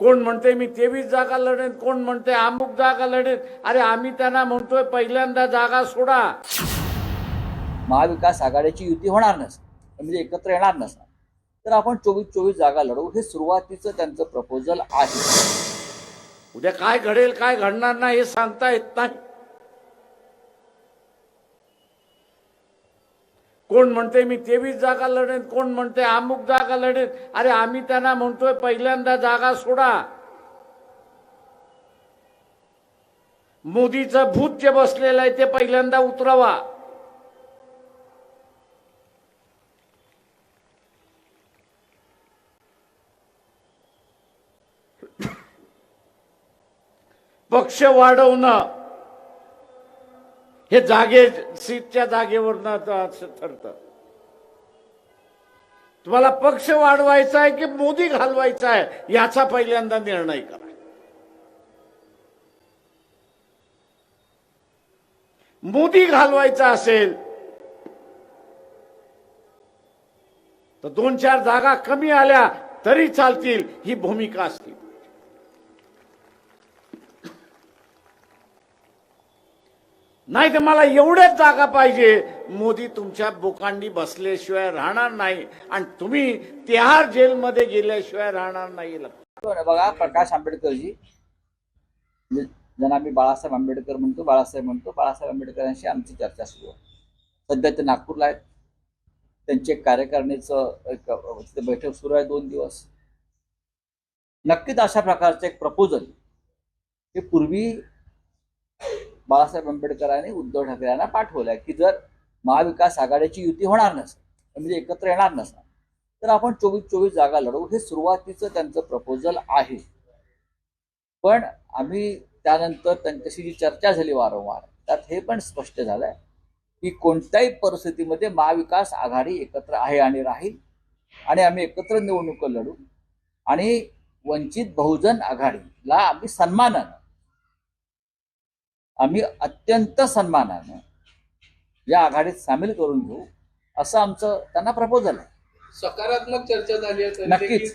कोण म्हणते मी तेवीस जागा लढेन कोण म्हणते अमुक जागा लढेन? अरे आम्ही त्यांना म्हणतोय पहिल्यांदा जागा सोडा. महाविकास आघाडीची युती होणार नसणार म्हणजे एकत्र येणार नसणार तर आपण चोवीस चोवीस जागा लढवू हे सुरुवातीचं त्यांचं प्रपोजल आहे. उद्या काय घडेल काय घडणार नाही हे सांगता येत नाही. कोण म्हणते मी तेवीस जागा लढेन कोण म्हणते अमुक जागा लढेन? अरे आम्ही त्यांना म्हणतोय पहिल्यांदा जागा सोडा. मोदीचं भूत जे बसलेलं आहे ते पहिल्यांदा उतरवा. पक्ष वाढवणं. हे जागे सीटच्या जागेवरनं ठरतं. तुम्हाला पक्ष वाढवायचा आहे की मोदी घालवायचा आहे याचा पहिल्यांदा निर्णय करा. मोदी घालवायचा असेल तर दोन चार जागा कमी आल्या तरी चालतील ही भूमिका असतील नाही तर मला एवढ्याच जागा पाहिजे. मोदी तुमच्या बोकांडी बसल्याशिवाय राहणार नाही. आणि तुम्ही तिहार जेलमध्ये गेल्याशिवाय राहणार नाही. बघा प्रकाश आंबेडकरजी. म्हणजे ज्यांना आम्ही बाळासाहेब आंबेडकर म्हणतो बाळासाहेब म्हणतो बाळासाहेब आंबेडकरांशी आमची चर्चा सुरू आहे. सध्या ते नागपूरला आहेत. त्यांचे एक कार्यकारिणीचं एक बैठक सुरू आहे दोन दिवस. नक्कीच अशा प्रकारचं एक प्रपोजल हे पूर्वी बाळासाहेब आंबेडकरांनी उद्धव ठाकरे यांना पाठवलं आहे की जर महाविकास आघाडीची युती होणार नसेल म्हणजे एकत्र येणार नसणार तर आपण चोवीस चोवीस जागा लढवू. हे सुरुवातीचं त्यांचं प्रपोजल आहे. पण आम्ही त्यानंतर त्यांच्याशी जी चर्चा झाली वारंवार त्यात हे पण स्पष्ट झालंय की कोणत्याही परिस्थितीमध्ये महाविकास आघाडी एकत्र आहे आणि राहील आणि आम्ही एकत्र निवडणुका लढू. आणि वंचित बहुजन आघाडीला आम्ही सन्मानानं आम्ही अत्यंत सन्मानानं या आघाडीत सामील करून घेऊ असं आमचं त्यांना प्रपोजल आहे सकारात्मक चर्चा झाली नक्कीच.